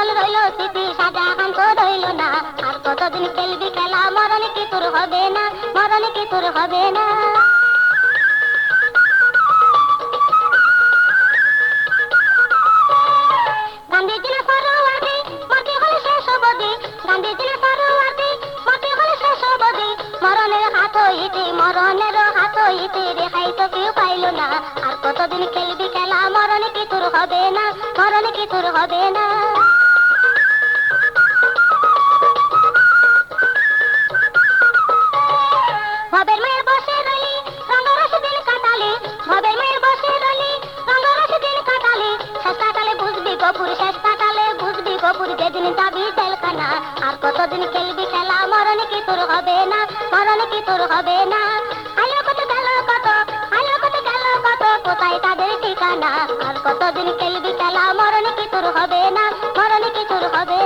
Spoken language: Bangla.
তাজমহল রইল স্মৃতি সাজা হান্ত রইল না। আর কতদিন খেলবি খেলা, মরণ কি তোর হবে না, মরণ কি তোর হবে না। আর কতদিন খেলবি খেলা, মরণ কি তোর হবে না, মরণ কি তোর হবে না। ভবের মেয়ের বসে রইলি রঙ্গরস দিন কাটালি। ভবের মেয়ের বসে রইলি রঙ্গরস দিন কাটালি। শেষ কাটালে বুঝবি গপুর, শেষ কাটালে বুঝবি গপুর, যেদিন যাবি তেলকানা আর কতদিন খেলবি খেলা, মরণ কি তোর হবে না, মরণ কি তোর হবে না। আলো কত গেল কত, আলো কত গেল কত, কোথায় তাদের ঠিকানা? আর কতদিন খেলবি খেলা মরণ কি তোর হবে না, মরণ কি তোর হবে